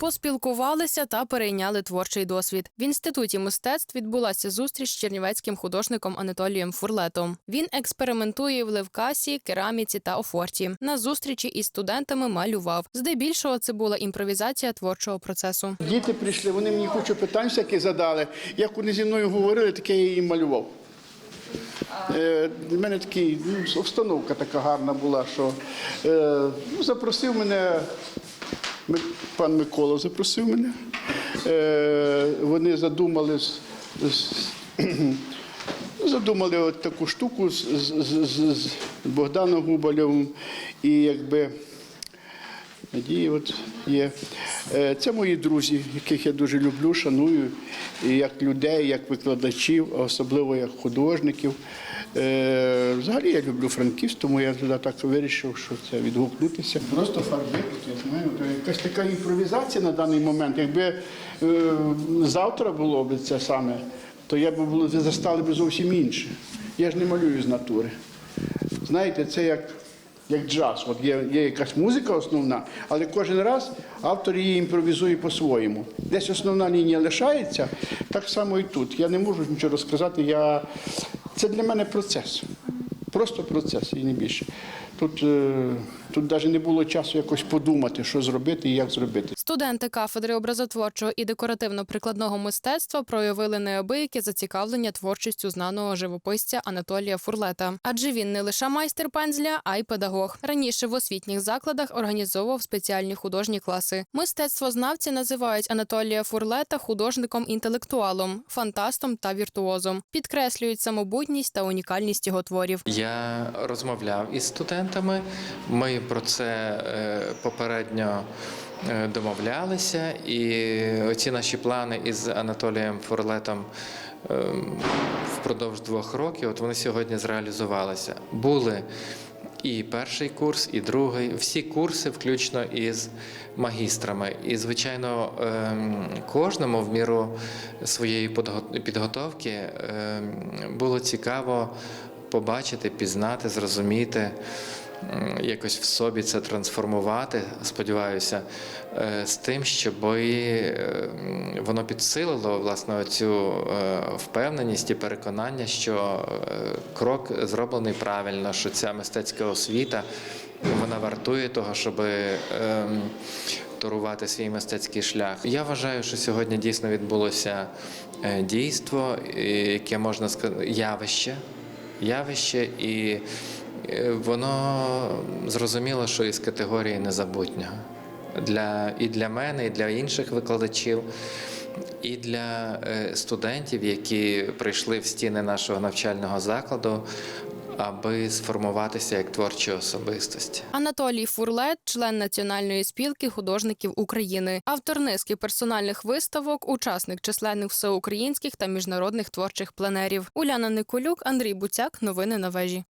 Поспілкувалися та перейняли творчий досвід. В інституті мистецтв відбулася зустріч з чернівецьким художником Анатолієм Фурлетом. Він експериментує в левкасі, кераміці та офорті. На зустрічі із студентами малював. Здебільшого це була імпровізація творчого процесу. Діти прийшли, вони мені кучу питань всякі задали. Як вони зі мною говорили, таке я їм малював. Е, Для мене такий, ну, обстановка така гарна була, що е, ну, запросив мене, пан Микола запросив мене. Е, Вони задумали Задумали от таку штуку з, з, з- з Богданом Губалєвим і якби надії от є. Е, Це мої друзі, яких я дуже люблю, шаную, як людей, як викладачів, особливо як художників. Е, Взагалі я люблю Франківськ, тому я туди так вирішив, що це відгукнутися. Просто фарби, я знаю, якась така імпровізація на даний момент. Якби е, завтра було б це саме, то я б застали б зовсім інше. Я ж не малюю з натури. Знаєте, це як, як джаз. От є, є якась музика основна, але кожен раз автор її імпровізує по-своєму. Десь основна лінія лишається, так само і тут. Я не можу нічого розказати. Я... Це для мене процес. Просто процес і не більше. Тут, е, тут навіть не було часу якось подумати, що зробити і як зробити. Студенти кафедри образотворчого і декоративно-прикладного мистецтва проявили неабияке зацікавлення творчістю знаного живописця Анатолія Фурлета. Адже він не лише майстер пензля, а й педагог. Раніше в освітніх закладах організовував спеціальні художні класи. Мистецтвознавці називають Анатолія Фурлета художником-інтелектуалом, фантастом та віртуозом. Підкреслюють самобутність та унікальність його творів. Я розмовляв із студентами. Ми про це е, попередньо е, домовлялися, і оці наші плани із Анатолієм Фурлетом ем, впродовж двох років, от вони сьогодні зреалізувалися. Були і перший курс, і другий, всі курси, включно із магістрами. І, звичайно, ем, кожному в міру своєї підготовки ем, було цікаво побачити, пізнати, зрозуміти, якось в собі це трансформувати, сподіваюся, е, з тим, щоб воно підсилило власне цю впевненість і переконання, що е, крок зроблений правильно, що ця мистецька освіта вона вартує того, щоб ем, торувати свій мистецький шлях. Я вважаю, що сьогодні дійсно відбулося е, дійство, яке можна сказати, явище явище, і е, воно зрозуміло, що із категорії незабутнього для і для мене, і для інших викладачів. І для е, студентів, які прийшли в стіни нашого навчального закладу, аби сформуватися як творчі особистості. Анатолій Фурлет, член Національної спілки художників України, автор низки персональних виставок, учасник численних всеукраїнських та міжнародних творчих пленерів. Уляна Николюк, Андрій Буцяк. Новини на вежі.